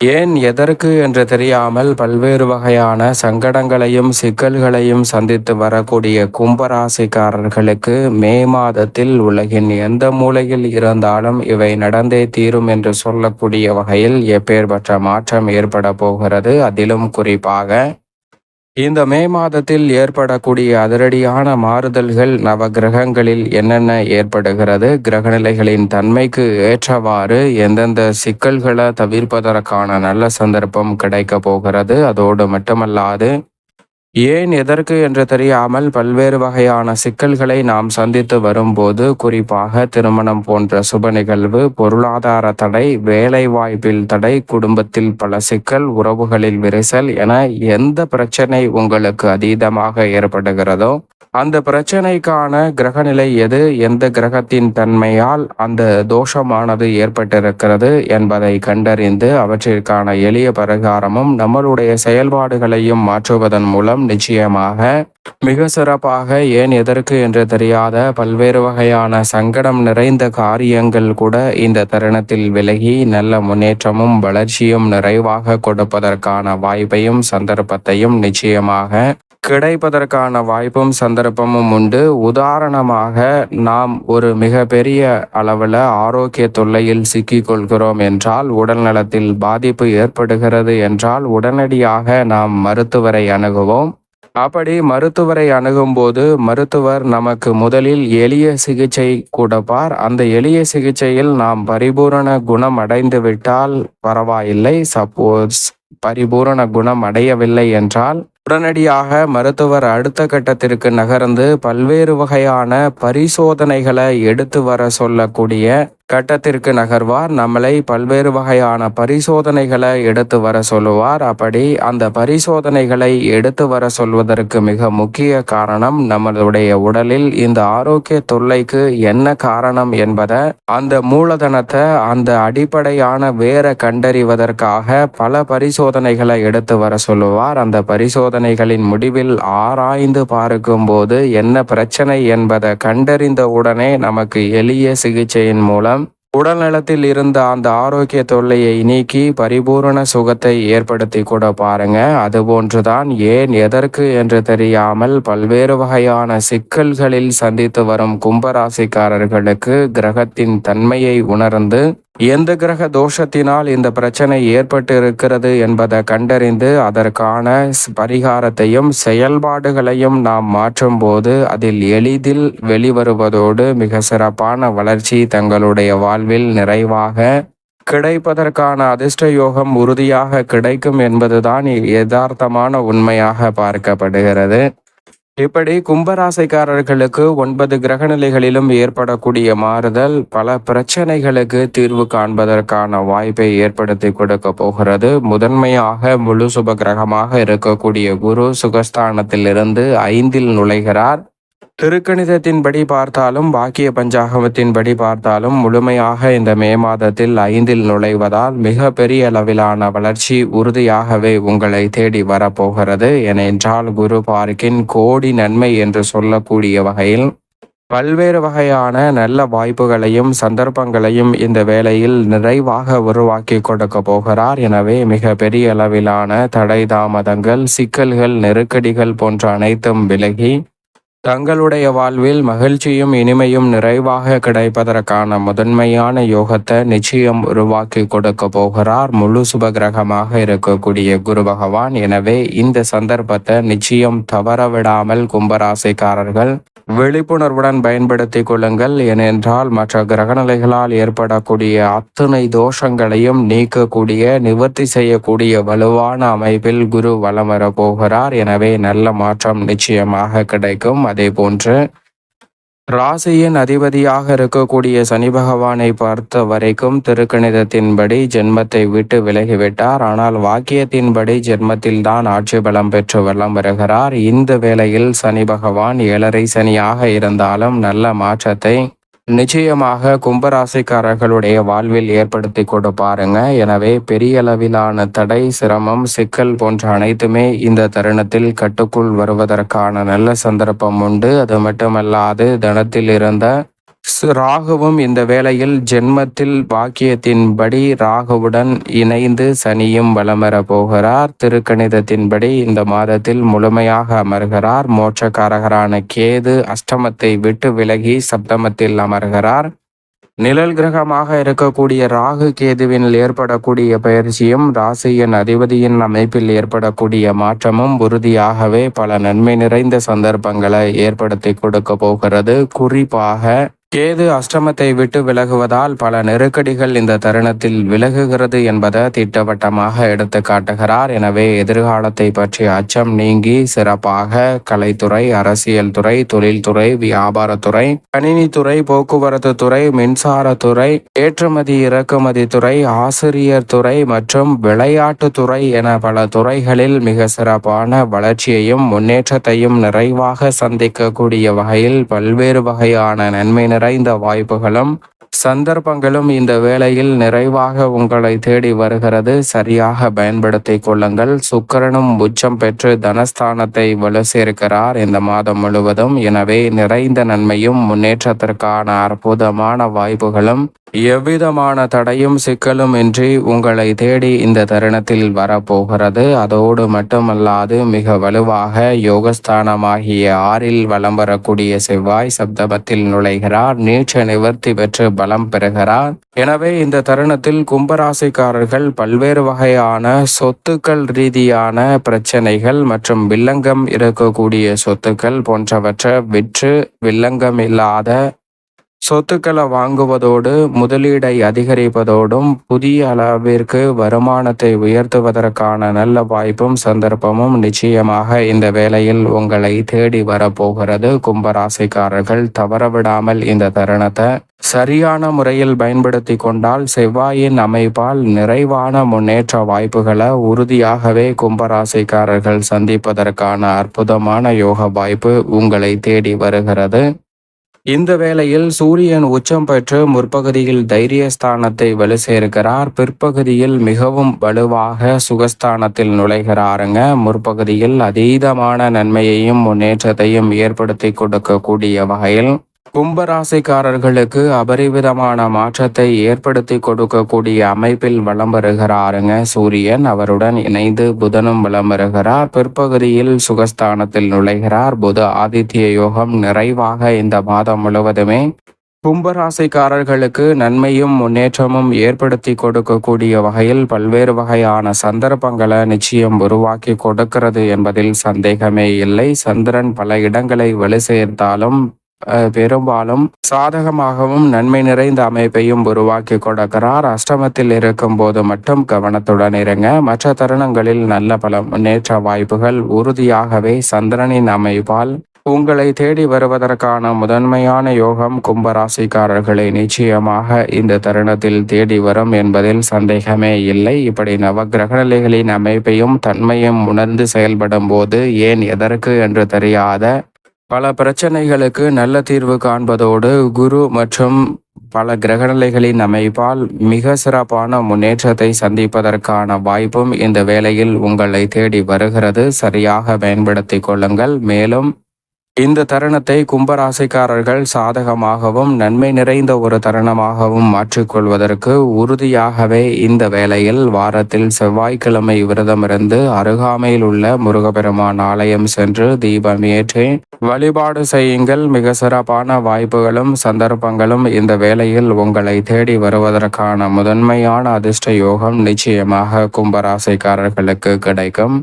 ஏன் எதற்கு என்று தெரியாமல் பல்வேறு வகையான சங்கடங்களையும் சிக்கல்களையும் சந்தித்து வரக்கூடிய கும்பராசிக்காரர்களுக்கு மே மாதத்தில் உலகின் எந்த மூலையில் இருந்தாலும் இவை நடந்தே தீரும் என்று சொல்லக்கூடிய வகையில் எப்பேற்பட்ட மாற்றம் ஏற்பட போகிறது. அதிலும் குறிப்பாக இந்த மே மாதத்தில் ஏற்படக்கூடிய அதிரடியான மாறுதல்கள் நவ கிரகங்களில் என்னென்ன ஏற்படுகிறது? கிரகநிலைகளின் தன்மைக்கு ஏற்றவாறு எந்தெந்த சிக்கல்களை தவிர்ப்பதற்கான நல்ல சந்தர்ப்பம் கிடைக்க போகிறது? அதோடு மட்டுமல்லாது ஏன் எதற்கு என்று தெரியாமல் பல்வேறு வகையான சிக்கல்களை நாம் சந்தித்து வரும்போது குறிப்பாக திருமணம் போன்ற சுப நிகழ்வு பொருளாதார தடை வேலை வாய்ப்பில் தடை குடும்பத்தில் பல சிக்கல் உறவுகளில் விரிசல் என எந்த பிரச்சனை உங்களுக்கு அதீதமாக ஏற்படுகிறதோ அந்த பிரச்சனைக்கான கிரகநிலை எது? எந்த கிரகத்தின் தன்மையால் அந்த தோஷமானது ஏற்பட்டிருக்கிறது என்பதை கண்டறிந்து அவற்றிற்கான எளிய பரிகாரமும் நம்மளுடைய செயல்பாடுகளையும் மாற்றுவதன் மூலம் நிச்சயமாக மிக சிறப்பாக ஏன் எதற்கு என்று தெரியாத பல்வேறு வகையான சங்கடம் நிறைந்த காரியங்கள் கூட இந்த தருணத்தில் விலகி நல்ல முன்னேற்றமும் வளர்ச்சியும் நிறைவாக கொடுப்பதற்கான வாய்ப்பையும் சந்தர்ப்பத்தையும் நிச்சயமாக கிடைப்பதற்கான வாய்ப்பும் சந்தர்ப்பமும் உண்டு. உதாரணமாக நாம் ஒரு மிகப்பெரிய அளவில் ஆரோக்கிய தொல்லையில் சிக்கிக் கொள்கிறோம் என்றால் உடல் நலத்தில் பாதிப்பு ஏற்படுகிறது என்றால் உடனடியாக நாம் மருத்துவரை அணுகுவோம். அப்படி மருத்துவரை அணுகும்போது மருத்துவர் நமக்கு முதலில் எளிய சிகிச்சை கொடுப்பார். அந்த எளிய சிகிச்சையில் நாம் பரிபூரண குணம் அடைந்து விட்டால் பரவாயில்லை. சப்போஸ் பரிபூரண குணம் அடையவில்லை என்றால் உடனடியாக மருத்துவர் அடுத்த கட்டத்திற்கு நகர்ந்து பல்வேறு வகையான பரிசோதனைகளை எடுத்து வர சொல்லக்கூடிய கட்டத்திற்கு நகர்வார். நம்மளை பல்வேறு வகையான பரிசோதனைகளை எடுத்து வர சொல்லுவார். அப்படி அந்த பரிசோதனைகளை எடுத்து வர சொல்வதற்கு மிக முக்கிய காரணம் நம்மளுடைய உடலில் இந்த ஆரோக்கிய தொல்லைக்கு என்ன காரணம் என்பதை அந்த மூலதனத்தை அந்த அடிப்படையான வேற கண்டறிவதற்காக பல பரிசோதனைகளை எடுத்து வர சொல்லுவார். அந்த பரிசோதனைகளின் முடிவில் ஆராய்ந்து பார்க்கும்போது என்ன பிரச்சனை என்பதை கண்டறிந்த உடனே நமக்கு எளிய சிகிச்சையின் மூலம் உடல் நலத்தில் இருந்த அந்த ஆரோக்கிய தொல்லையை நீக்கி பரிபூரண சுகத்தை ஏற்படுத்தி கூட பாருங்க. அதுபோன்றுதான் ஏன் எதற்கு என்று தெரியாமல் பல்வேறு வகையான சிக்கல்களில் சந்தித்து வரும் கும்பராசிக்காரர்களுக்கு கிரகத்தின் தன்மையை உணர்ந்து எந்த கிரக தோஷத்தினால் இந்த பிரச்சனை ஏற்பட்டு இருக்கிறது என்பதை கண்டறிந்து அதற்கான பரிகாரத்தையும் செயல்பாடுகளையும் நாம் மாற்றும் போது அதில் எளிதில் வெளிவருவதோடு மிக சிறப்பான வளர்ச்சி தங்களுடைய வாழ்வில் நிறைவாக கிடைப்பதற்கான அதிர்ஷ்ட யோகம் உறுதியாக கிடைக்கும் என்பதுதான் யதார்த்தமான உண்மையாக பார்க்கப்படுகிறது. இப்படி கும்பராசைக்காரர்களுக்கு ஒன்பது கிரகநிலைகளிலும் ஏற்படக்கூடிய மாறுதல் பல பிரச்சனைகளுக்கு தீர்வு காண்பதற்கான வாய்ப்பை ஏற்படுத்தி கொடுக்க போகிறது. முதன்மையாக முழு சுப கிரகமாக இருக்கக்கூடிய குரு சுகஸ்தானத்திலிருந்து ஐந்தில் நுழைகிறார். திருக்கணிதத்தின்படி பார்த்தாலும் பாக்கிய பஞ்சாகமத்தின்படி பார்த்தாலும் முழுமையாக இந்த மே மாதத்தில் ஐந்தில் நுழைவதால் மிக பெரிய அளவிலான வளர்ச்சி உறுதியாகவே உங்களை தேடி வரப்போகிறது. ஏனென்றால் குரு பார்க்கின் கோடி நன்மை என்று சொல்லக்கூடிய வகையில் பல்வேறு வகையான நல்ல வாய்ப்புகளையும் சந்தர்ப்பங்களையும் இந்த வேளையில் நிறைவாக உருவாக்கி கொடுக்க போகிறார். எனவே மிக பெரிய அளவிலான தடை தாமதங்கள் சிக்கல்கள் நெருக்கடிகள் போன்ற அனைத்தும் விலகி தங்களுடைய வாழ்வில் மகிழ்ச்சியும் இனிமையும் நிறைவாக கிடைப்பதற்கான முதன்மையான யோகத்தை நிச்சயம் உருவாக்கி கொடுக்க போகிறார். முழு சுபகிரகமாக இருக்கக்கூடிய குரு பகவான். எனவே இந்த சந்தர்ப்பத்தை நிச்சயம் தவறவிடாமல் கும்பராசிக்காரர்கள் விழிப்புணர்வுடன் பயன்படுத்திக் கொள்ளுங்கள். ஏனென்றால் மற்ற கிரகநிலைகளால் ஏற்படக்கூடிய அத்தனை தோஷங்களையும் நீக்கக்கூடிய நிவர்த்தி செய்யக்கூடிய வலுவான அமைப்பில் குரு வலம் வரப்போகிறார் எனவே நல்ல மாற்றம் நிச்சயமாக கிடைக்கும். அதே போன்று ராசியின் அதிபதியாக இருக்கக்கூடிய சனி பகவானை பார்த்த வரைக்கும் திருக்கணிதத்தின்படி ஜென்மத்தை விட்டு விலகிவிட்டார். ஆனால் வாக்கியத்தின்படி ஜென்மத்தில் தான் ஆட்சி பலம் பெற்று வெள்ளம் வருகிறார். இந்த வேளையில் சனி பகவான் ஏழரை சனியாக இருந்தாலும் நல்ல மாற்றத்தை நிச்சயமாக கும்பராசிக்காரர்களுடைய வாழ்வில் ஏற்படுத்தி கொடுப்பாருங்க எனவே பெரிய அளவிலான தடை சிரமம் சிக்கல் போன்ற அனைத்துமே இந்த தருணத்தில் கட்டுக்குள் வருவதற்கான நல்ல சந்தர்ப்பம் உண்டு. அது மட்டுமல்லாது தனத்தில் இருந்த ராகுவும் இந்த வேளையில் ஜென்மத்தில் வாக்கியத்தின்படி ராகுவுடன் இணைந்து சனியும் வலம் வர போகிறார். திருக்கணிதத்தின்படி இந்த மாதத்தில் முழுமையாக அமர்கிறார். மோட்சக்காரகரான கேது அஷ்டமத்தை விட்டு விலகி சப்தமத்தில் அமர்கிறார். நிழல் கிரகமாக இருக்கக்கூடிய ராகு கேதுவினில் ஏற்படக்கூடிய பயிற்சியும் ராசியின் அதிபதியின் அமைப்பில் ஏற்படக்கூடிய மாற்றமும் உறுதியாகவே பல நன்மை நிறைந்த சந்தர்ப்பங்களை ஏற்படுத்தி கொடுக்க போகிறது. குறிப்பாக கேது அஷ்டமத்தை விட்டு விலகுவதால் பல நெருக்கடிகள் இந்த தருணத்தில் விலகுகிறது என்பதை திட்டவட்டமாக எடுத்து காட்டுகிறார். எனவே எதிர்காலத்தை பற்றிய அச்சம் நீங்கி சிறப்பாக கலைத்துறை அரசியல் துறை தொழில்துறை வியாபாரத்துறை கணினித்துறை போக்குவரத்து துறை மின்சாரத்துறை ஏற்றுமதி இறக்குமதி துறை ஆசிரியர் துறை மற்றும் விளையாட்டுத்துறை என பல துறைகளில் மிக சிறப்பான வளர்ச்சியையும் முன்னேற்றத்தையும் நிறைவாக சந்திக்கக்கூடிய வகையில் பல்வேறு வகையான நன்மை நிறைந்த வாய்ப்புகளும் சந்தர்ப்பங்களும் இந்த வேளையில் நிறைவாக உங்களை தேடி வருகிறது. சரியாக பயன்படுத்திக் கொள்ளுங்கள். சுக்கரனும் உச்சம் பெற்று தனஸ்தானத்தை வலு சேர்க்கிறார். இந்த மாதம் முழுவதும் எனவே நிறைந்த நன்மையும் முன்னேற்றத்திற்கான அற்புதமான வாய்ப்புகளும் எவ்விதமான தடையும் சிக்கலும் இன்றி உங்களை தேடி இந்த தருணத்தில் வரப்போகிறது. அதோடு மட்டுமல்லாது மிக வலுவாக யோகஸ்தானமாகிய ஆறில் வலம் வரக்கூடிய செவ்வாய் சப்தமத்தில் நுழைகிறார். நீச்ச நிவர்த்தி பெற்று பலம் பெறுகிறார். எனவே இந்த தருணத்தில் கும்பராசிக்காரர்கள் பல்வேறு வகையான சொத்துக்கள் ரீதியான பிரச்சனைகள் மற்றும் வில்லங்கம் இருக்கக்கூடிய சொத்துக்கள் போன்றவற்றை விற்று வில்லங்கம் இல்லாத சொத்துக்களை வாங்குவதோடு முதலீடை அதிகரிப்பதோடும் புதிய அளவிற்கு வருமானத்தை உயர்த்துவதற்கான நல்ல வாய்ப்பும் சந்தர்ப்பமும் நிச்சயமாக இந்த வேளையில் உங்களை தேடி வரப்போகிறது. கும்பராசிக்காரர்கள் தவறவிடாமல் இந்த தருணத்தை சரியான முறையில் பயன்படுத்தி கொண்டால் செவ்வாயின் அமைப்பால் நிறைவான முன்னேற்ற வாய்ப்புகளை உறுதியாகவே கும்பராசிக்காரர்கள் சந்திப்பதற்கான அற்புதமான யோக வாய்ப்பு உங்களை தேடி வருகிறது. இந்த வேளையில் சூரியன் உச்சம் பெற்று முற்பகுதியில் தைரியஸ்தானத்தை வலு சேர்க்கிறார். பிற்பகுதியில் மிகவும் வலுவாக சுகஸ்தானத்தில் நுழைகிறாருங்க. முற்பகுதியில் அதீதமான நன்மையையும் முன்னேற்றத்தையும் ஏற்படுத்தி கொடுக்கக்கூடிய வகையில் கும்பராசிக்காரர்களுக்கு அபரிவிதமான மாற்றத்தை ஏற்படுத்தி கொடுக்கக்கூடிய அமைப்பில் வளம் வருகிறாருங்க சூரியன். அவருடன் இணைந்து புதனும் வளம் வருகிறார். பிற்பகுதியில் சுகஸ்தானத்தில் நுழைகிறார். புத ஆதித்ய யோகம் நிறைவாக இந்த மாதம் முழுவதுமே கும்பராசிக்காரர்களுக்கு நன்மையும் முன்னேற்றமும் ஏற்படுத்தி கொடுக்கக்கூடிய வகையில் பல்வேறு வகையான சந்தர்ப்பங்களை நிச்சயம் உருவாக்கி கொடுக்கிறது என்பதில் சந்தேகமே இல்லை. சந்திரன் பல இடங்களை வலு சேர்த்தாலும் பெரும்பாலும் சாதகமாகவும் நன்மை நிறைந்த அமைப்பையும் உருவாக்கி கொடுக்கிறார். அஷ்டமத்தில் இருக்கும் போது மட்டும் கவனத்துடன் இருங்க. மற்ற தருணங்களில் நல்ல பல முன்னேற்ற வாய்ப்புகள் உறுதியாகவே சந்திரனின் அமைப்பால் உங்களை தேடி வருவதற்கான முதன்மையான யோகம் கும்பராசிக்காரர்களை நிச்சயமாக இந்த தருணத்தில் தேடி வரும் என்பதில் சந்தேகமே இல்லை. இப்படி நவக்கிரகநிலைகளின் அமைப்பையும் தன்மையும் உணர்ந்து செயல்படும் போது ஏன் எதற்கு என்று தெரியாத பல பிரச்சனைகளுக்கு நல்ல தீர்வு காண்பதோடு குரு மற்றும் பல கிரகநிலைகளின் அமைப்பால் மிக சிறப்பான முன்னேற்றத்தை சந்திப்பதற்கான வாய்ப்பும் இந்த வேளையில் உங்களை தேடி வருகிறது. சரியாக பயன்படுத்தி கொள்ளுங்கள். மேலும் இந்த தருணத்தை கும்பராசிக்காரர்கள் சாதகமாகவும் நன்மை நிறைந்த ஒரு தருணமாகவும் மாற்றிக்கொள்வதற்கு உறுதியாகவே இந்த வேளையில் வாரத்தில் செவ்வாய்க்கிழமை விரதமிருந்து அருகாமையில் உள்ள முருகப்பெருமான் ஆலயம் சென்று தீபம் ஏற்றி வழிபாடு செய்யுங்கள். மிக சிறப்பான வாய்ப்புகளும் சந்தர்ப்பங்களும் இந்த வேளையில் உங்களை தேடி வருவதற்கான முதன்மையான அதிர்ஷ்ட யோகம் நிச்சயமாக கும்பராசிக்காரர்களுக்கு கிடைக்கும்.